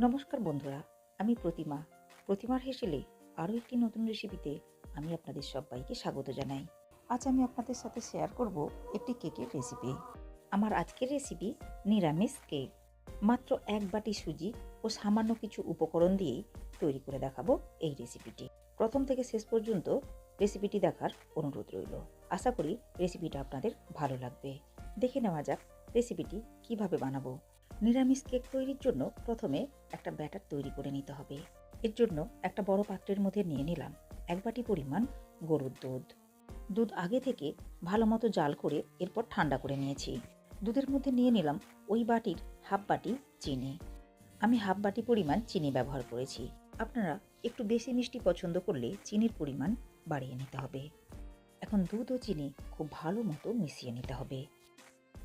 নমস্কার বন্ধুরা, আমি প্রতিমা। প্রতিমার হেসেলে আরও একটি নতুন রেসিপিতে আমি আপনাদের সবাইকে স্বাগত জানাই। আজ আমি আপনাদের সাথে শেয়ার করব একটি কেকের রেসিপি আমার আজকের রেসিপি নিরামিষ কেক মাত্র এক বাটি সুজি ও সামান্য কিছু উপকরণ দিয়েই তৈরি করে দেখাবো এই রেসিপিটি প্রথম থেকে শেষ পর্যন্ত রেসিপিটি দেখার অনুরোধ রইল। আশা করি রেসিপিটা আপনাদের ভালো লাগবে। দেখে নেওয়া যাক রেসিপিটি কীভাবে বানাবো। নিরামিষ কেক তৈরির জন্য প্রথমে একটা ব্যাটার তৈরি করে নিতে হবে। এর জন্য একটা বড় পাত্রের মধ্যে নিয়ে নিলাম এক বাটি পরিমাণ গরুর দুধ। দুধ আগে থেকে ভালো মতো জাল করে এরপর ঠান্ডা করে নিয়েছি। দুধের মধ্যে নিয়ে নিলাম ওই বাটির হাফ বাটি চিনি। আমি হাফ বাটি পরিমাণ চিনি ব্যবহার করেছি। আপনারা একটু বেশি মিষ্টি পছন্দ করলে চিনির পরিমাণ বাড়িয়ে নিতে হবে। এখন দুধ ও চিনি খুব ভালো মতো মিশিয়ে নিতে হবে।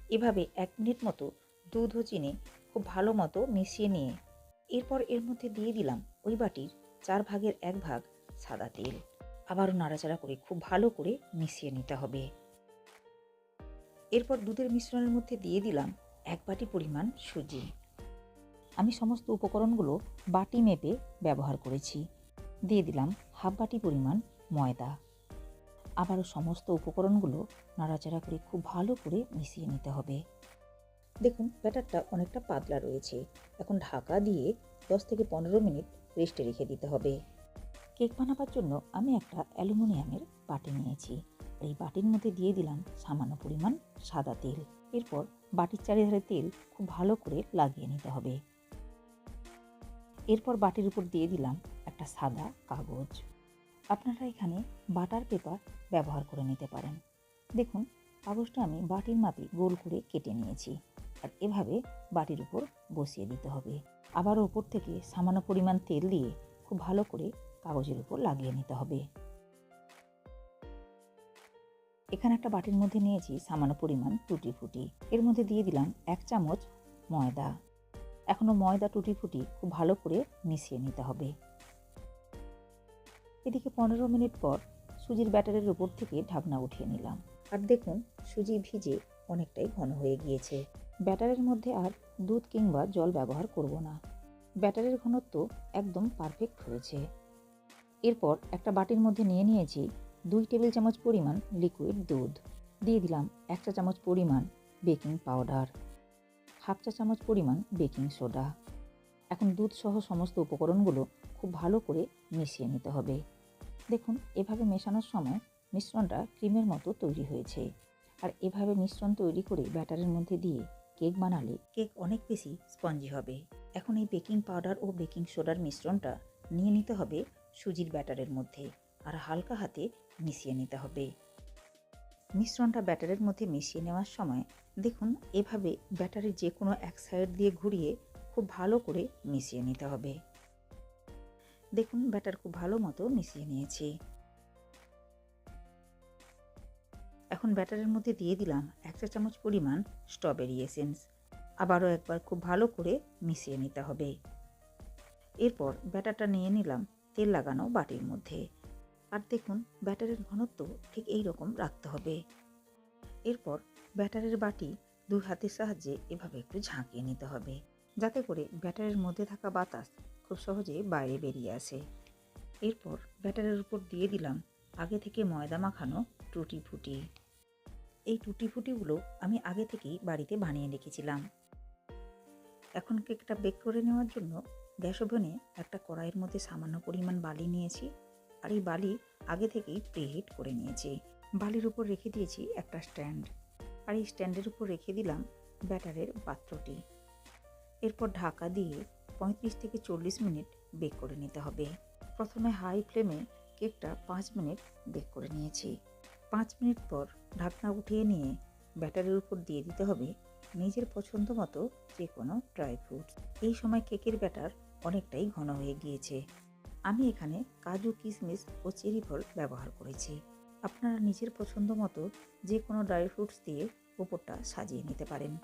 এভাবে এক মিনিট মতো দুধ ও চিনি খুব ভালো মতো মিশিয়ে নিয়ে এরপর এর মধ্যে দিয়ে দিলাম ওই বাটির চার ভাগের এক ভাগ সাদা তেল। আবারও নাড়াচাড়া করে খুব ভালো করে মিশিয়ে নিতে হবে। এরপর দুধের মিশ্রণের মধ্যে দিয়ে দিলাম এক বাটি পরিমাণ সুজি। আমি সমস্ত উপকরণগুলো বাটি মেপে ব্যবহার করেছি। দিয়ে দিলাম হাফ বাটি পরিমাণ ময়দা। আবারও সমস্ত উপকরণগুলো নাড়াচাড়া করে খুব ভালো করে মিশিয়ে নিতে হবে। দেখুন, ব্যাটারটা অনেকটা পাতলা রয়েছে। এখন ঢাকা দিয়ে দশ থেকে পনেরো মিনিট রেস্টে রেখে দিতে হবে। কেক বানাবার জন্য আমি একটা অ্যালুমিনিয়ামের বাটি নিয়েছি। এই বাটির মধ্যে দিয়ে দিলাম সামান্য পরিমাণ সাদা তেল। এরপর বাটির চারিধারে তেল খুব ভালো করে লাগিয়ে নিতে হবে। এরপর বাটির উপর দিয়ে দিলাম একটা সাদা কাগজ। আপনারা এখানে বাটার পেপার ব্যবহার করে নিতে পারেন। দেখুন কাগজটা আমি বাটির মাপে গোল করে কেটে নিয়েছি। আর এভাবে বাটির উপর বসিয়ে দিতে হবে। আবার ওপর থেকে সামান্য পরিমাণ তেল দিয়ে খুব ভালো করে কাগজের উপর লাগিয়ে নিতে হবে। এখানে একটা বাটির মধ্যে নিয়েছি সামান্য পরিমাণ টুটি ফুটি এর মধ্যে দিয়ে দিলাম এক চামচ ময়দা। এখনও ময়দা টুটি ফুটি খুব ভালো করে মিশিয়ে নিতে হবে। এদিকে পনেরো মিনিট পর সুজির ব্যাটারের উপর থেকে ঢাকনা উঠিয়ে নিলাম। আর দেখুন, সুজি ভিজে অনেকটাই ঘন হয়ে গিয়েছে। ব্যাটারের মধ্যে আর দুধ কিংবা জল ব্যবহার করব না। ব্যাটারের ঘনত্ব একদম পারফেক্ট হয়েছে এরপর একটা বাটির মধ্যে নিয়ে নিয়েছি দুই টেবিল চামচ পরিমাণ লিকুইড দুধ। দিয়ে দিলাম এক চা চামচ পরিমাণ বেকিং পাউডার হাফ চা চামচ পরিমাণ বেকিং সোডা এখন দুধ সহ সমস্ত উপকরণগুলো খুব ভালো করে মিশিয়ে নিতে হবে। দেখুন, এভাবে মেশানোর সময় মিশ্রণটা ক্রিমের মতো তৈরি হয়েছে। আর এভাবে মিশ্রণ তৈরি করে ব্যাটারের মধ্যে দিয়ে কেক বানালে কেক অনেক বেশি স্পঞ্জি হবে। এখন এই বেকিং পাউডার ও বেকিং সোডার মিশ্রণটা নিয়ে নিতে হবে সুজির ব্যাটারের মধ্যে আর হালকা হাতে মিশিয়ে নিতে হবে। মিশ্রণটা ব্যাটারের মধ্যে মিশিয়ে নেওয়ার সময় দেখুন, এভাবে ব্যাটারের যে কোনো এক সাইড দিয়ে ঘুরিয়ে খুব ভালো করে মিশিয়ে নিতে হবে। দেখুন, ব্যাটার খুব ভালো মতো মিশিয়ে নিয়েছি। এখন ব্যাটারের মধ্যে দিয়ে দিলাম এক চা চামচ পরিমাণ স্ট্রবেরি এসেন্স আবারও একবার খুব ভালো করে মিশিয়ে নিতে হবে। এরপর ব্যাটারটা নিয়ে নিলাম তেল লাগানো বাটির মধ্যে। আর দেখুন, ব্যাটারের ঘনত্ব ঠিক এই রকম রাখতে হবে। এরপর ব্যাটারের বাটি দুই হাতের সাহায্যে এভাবে একটু ঝাঁকিয়ে নিতে হবে, যাতে করে ব্যাটারের মধ্যে থাকা বাতাস খুব সহজে বাইরে বেরিয়ে আসে। এরপর ব্যাটারের উপর দিয়ে দিলাম আগে থেকে ময়দা মাখানো টুটি ফুটি এই টুটি ফুটিগুলো আমি আগে থেকেই বাড়িতে বানিয়ে রেখেছিলাম। এখন কেকটা বেক করে নেওয়ার জন্য গ্যাস ওভেনে একটা কড়াইয়ের মধ্যে সামান্য পরিমাণ বালি নিয়েছি আর এই বালি আগে থেকেই প্রিহিট করে নিয়েছি। বালির উপর রেখে দিয়েছি একটা স্ট্যান্ড আর এই স্ট্যান্ডের উপর রেখে দিলাম ব্যাটারের পাত্রটি। এরপর ঢাকা দিয়ে পঁয়ত্রিশ থেকে চল্লিশ মিনিট বেক করে নিতে হবে। প্রথমে হাই ফ্লেমে কেকটা পাঁচ মিনিট বেক করে নিয়েছি। পাঁচ মিনিট পর ঢাকনা উঠিয়ে নিয়ে ব্যাটারের উপর দিয়ে দিতে হবে নিজের পছন্দ মতো যে কোনো ড্রাই ফ্রুটস। এই সময় কেকের ব্যাটার অনেকটাই ঘন হয়ে গিয়েছে। আমি এখানে কাজু, কিশমিশ ও চেরি ফল ব্যবহার করেছি। আপনারা নিজের পছন্দ মতো যে কোনো ড্রাই ফ্রুটস দিয়ে উপরটা সাজিয়ে নিতে পারেন।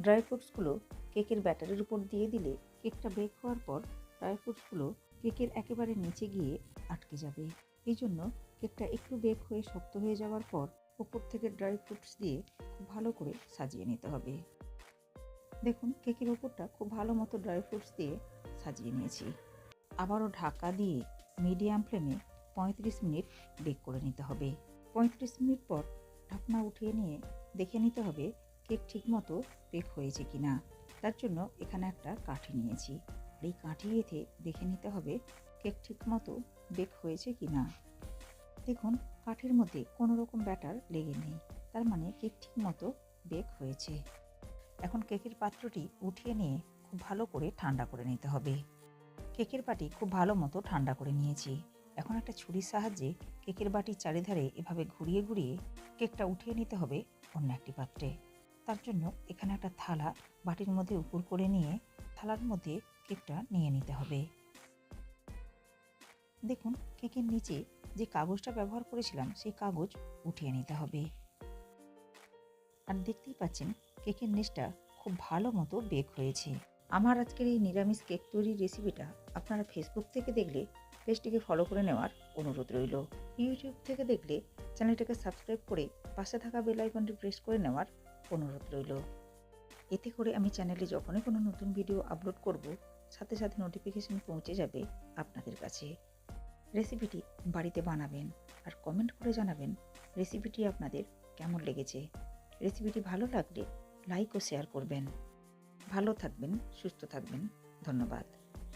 ড্রাই ফ্রুটসগুলো কেকের ব্যাটারের উপর দিয়ে দিলে কেকটা বেক হওয়ার পর ড্রাই ফ্রুটসগুলো কেকের একেবারে নিচে গিয়ে আটকে যাবে। এই জন্য কেকটা একটু বেক হয়ে শক্ত হয়ে যাওয়ার পর উপর থেকে ড্রাই ফ্রুটস দিয়ে খুব ভালো করে সাজিয়ে নিতে হবে। দেখুন, কেকের ওপরটা খুব ভালো মতো ড্রাই ফ্রুটস দিয়ে সাজিয়ে নিয়েছি। আবারও ঢাকা দিয়ে মিডিয়াম ফ্লেমে পঁয়ত্রিশ মিনিট বেক করে নিতে হবে। পঁয়ত্রিশ মিনিট পর ঢাকনা উঠিয়ে নিয়ে দেখে নিতে হবে কেক ঠিকমতো বেক হয়েছে কি না তার জন্য এখানে একটা কাঠি নিয়েছি। এই কাঠি এতে দেখে নিতে হবে কেক ঠিকমতো বেক হয়েছে কি না। দেখুন, কাঠির মধ্যে কোনো রকম ব্যাটার লেগে নেই, তার মানে কেক ঠিকমতো বেক হয়েছে। এখন কেকের পাত্রটি উঠিয়ে নিয়ে খুব ভালো করে ঠান্ডা করে নিতে হবে। কেকের বাটি খুব ভালো মতো ঠান্ডা করে নিয়েছি। এখন একটা ছুরির সাহায্যে কেকের বাটির চারিধারে এভাবে ঘুরিয়ে ঘুরিয়ে কেকটা উঠিয়ে নিতে হবে অন্য একটি পাত্রে। তার জন্য এখানে একটা থালা বাটির মধ্যে উপর করে নিয়ে থালার মধ্যে কেকটা নিয়ে নিতে হবে। দেখুন, কেকের নিচে যে কাগজটা ব্যবহার করেছিলাম, সেই কাগজ উঠিয়ে নিতে হবে। আর দেখতেই পাচ্ছেন, কেকের নিচটা খুব ভালো মতো বেক হয়েছে। আমার আজকের এই নিরামিষ কেক তৈরির রেসিপিটা আপনারা ফেসবুক থেকে দেখলে পেজটিকে ফলো করে নেওয়ার অনুরোধ রইল। ইউটিউব থেকে দেখলে চ্যানেলটাকে সাবস্ক্রাইব করে পাশে থাকা বেল আইকনটি প্রেস করে নেওয়ার অনুরোধ রইল। এতে করে আমি চ্যানেলে যখনই কোনো নতুন ভিডিও আপলোড করব, সাথে সাথে নোটিফিকেশন পৌঁছে যাবে আপনাদের কাছে। রেসিপিটি বাড়িতে বানাবেন আর কমেন্ট করে জানাবেন রেসিপিটি আপনাদের কেমন লেগেছে। রেসিপিটি ভালো লাগলে লাইক ও শেয়ার করবেন। ভালো থাকবেন, সুস্থ থাকবেন। ধন্যবাদ।